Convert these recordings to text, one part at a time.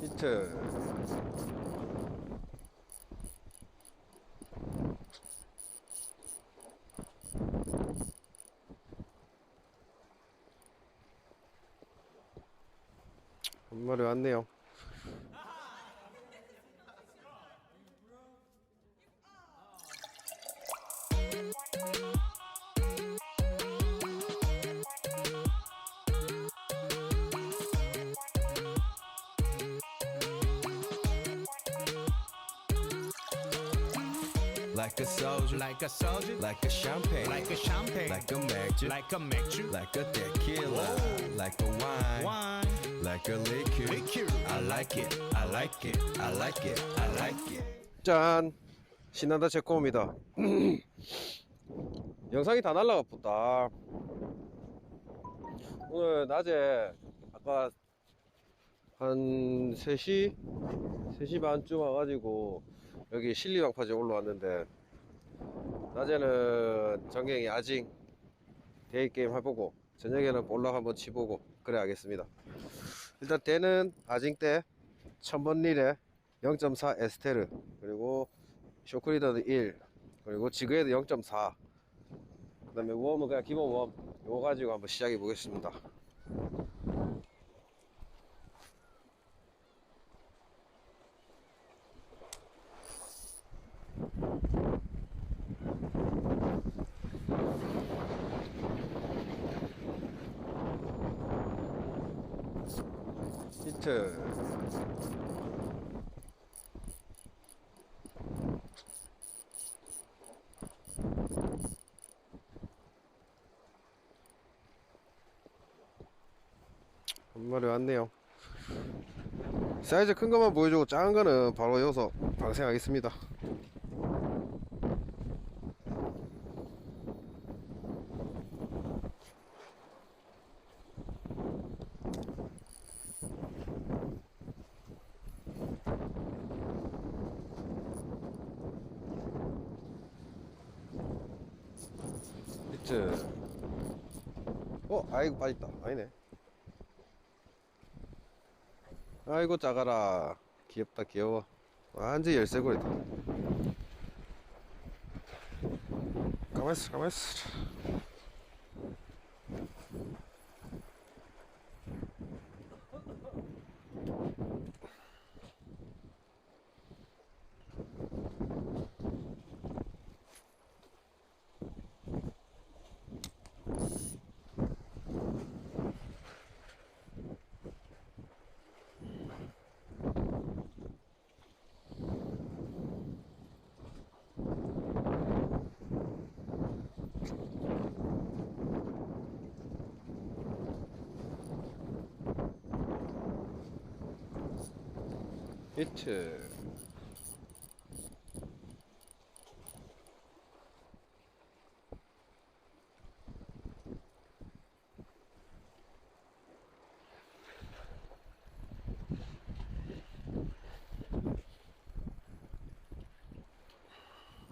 히트. 한 마리 왔네요 Like a soldier, like a soldier, like a champagne, like a champagne, like a magic, like a 맥주, like a tequila, like a wine, wine, like a liquor. liquor. I like it, I like it, I like it, I like it. 짠 신난다 제코입니다 영상이 다 날라가 보다 오늘 낮에 아까 한 3시 3시 반쯤 와가지고 여기 실리방파제 올라왔는데 낮에는 전갱이 아징 데이게임 해보고 저녁에는 볼락 한번 치보고 그래 야겠습니다. 일단 때는 아징 때 1000번 릴에 0.4 에스테르 그리고 쇼크리더드 1 그리고 지그헤드 0.4그 다음에 웜은 그냥 기본 웜. 요거 가지고 한번 시작해 보겠습니다 한 마리 왔네요. 사이즈 큰 것만 보여주고 작은 거는 바로 여기서 방생하겠습니다. 트. 어, 아이고 빠졌다. 아니네. 아이고 작아라 귀엽다 귀여워 완전 열쇠고리다 가만있어 가만있어 히트.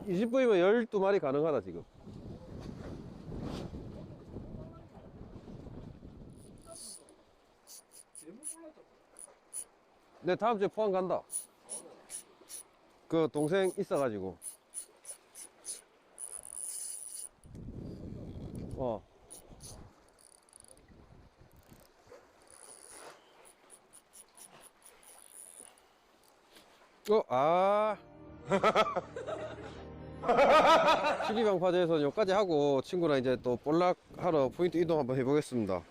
이십 분이면 12마리 가능하다 지금 네 다음 주에 포항 간다 그 동생 있어가지고 어 어, 아. 실리방파제에서 여기까지 하고 친구랑 이제 또 볼락 하러 포인트 이동 한번 해보겠습니다.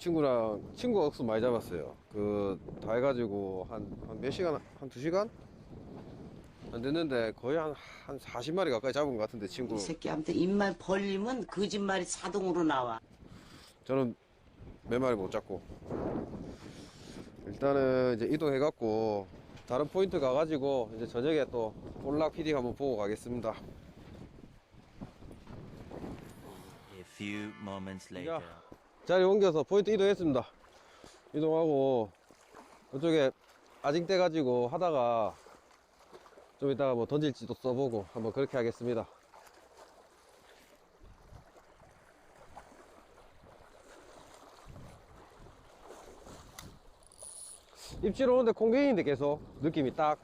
친구랑 친구가 억수 많이 잡았어요. 그 다 해가지고 한 한 몇 시간 한 두 시간 안 됐는데 거의 한 한 40마리 가까이 잡은 것 같은데 친구 이 새끼한테 입만 벌리면 거짓말이 자동으로 나와. 저는 몇 마리 못 잡고 일단은 이제 이동해갖고 다른 포인트 가가지고 이제 저녁에 또 볼락 피딩 한번 보고 가겠습니다. A few moments later. 야, 자리 옮겨서 포인트 이동했습니다. 이동하고 그쪽에 아징 떼 가지고 하다가 좀 이따가 뭐 던질지도 써보고 한번 그렇게 하겠습니다. 입질 오는데 콩갱인데 계속 느낌이 딱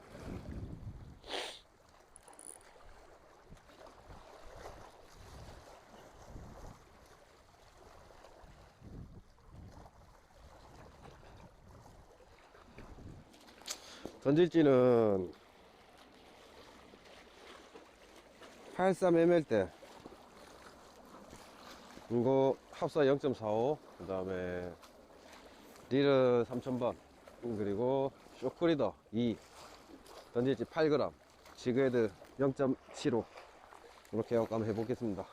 던질지는 83ml 때 이거 합사 0.45그 다음에 릴은 3000번 그리고 쇼크리더 2 던질지 8g 지그헤드 0.75 이렇게 한번 해보겠습니다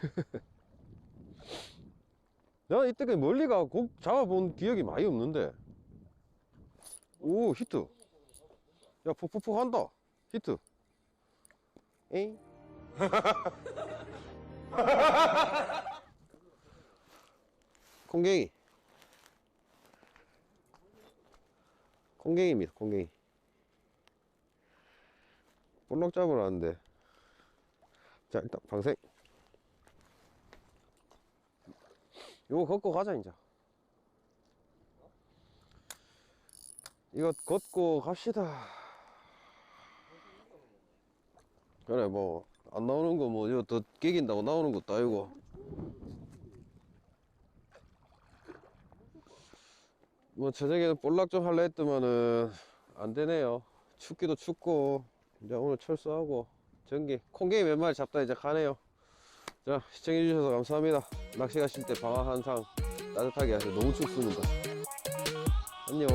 내가 이때까지 멀리 가 곡 잡아본 기억이 많이 없는데. 오 히트. 야 푹푹푹 한다. 히트. 에잉? 콩갱이. 콩갱이입니다 콩갱이. 볼락 잡으러 왔는데. 자 일단 방생 요거 걷고 가자 이제. 이거 걷고 갑시다. 그래 뭐 안 나오는 거 뭐 이거 더 깨긴다고 나오는 것도 아니고. 뭐 저녁에 볼락 좀 할라 했더만은 안 되네요. 춥기도 춥고 이제 오늘 철수하고 전기 콩게임 몇 마리 잡다 이제 가네요 자 시청해 주셔서 감사합니다 낚시 가실 때 방아 한상 따뜻하게 하세요 너무 춥습니다 안녕.